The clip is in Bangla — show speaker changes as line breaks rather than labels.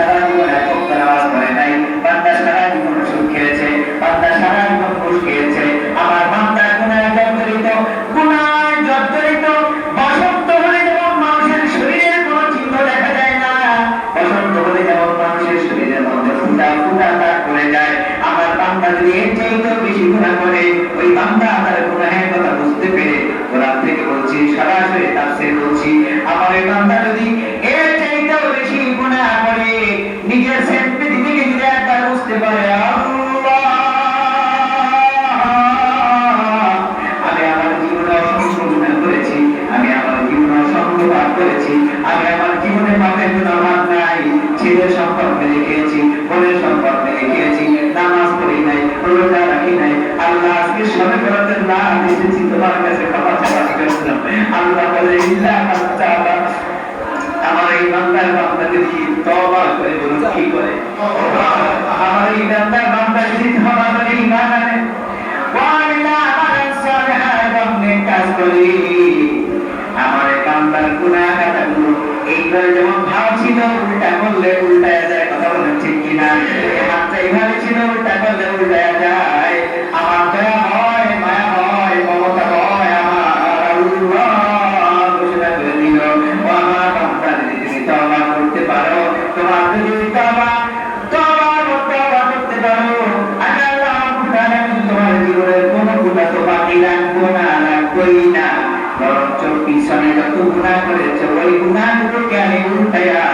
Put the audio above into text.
সারা জীবন মানুষের শরীরের কোনো যায় আমার বান্দা যদি বেশি গুণা করে, ওই বান্দা তার গুনাহের কথা বুঝতে পেরে কোরআন থেকে বলছি, সরাসরি তাফসীর বলছি আমার এই করেছি আমি আমার জীবনে পাপের নাই সম্পদ মেরে খেয়েছি বোনের সম্পদ মেরে খেয়েছি নামাজ পড়ি নাই, রোজা রাখি নাই। আল্লাহ আজকে সবে বরাতের না এসেছি, তোমার কাছে আল্লাহ বলে, ইল্লা আমার এই বান্দার কি করে বলুন কি করে? আমার এই বান্দার করে ঈমান আনে? কাজ করি। আমার বান্দার কোনো গুনাহ তো আমি পরিপূর্ণ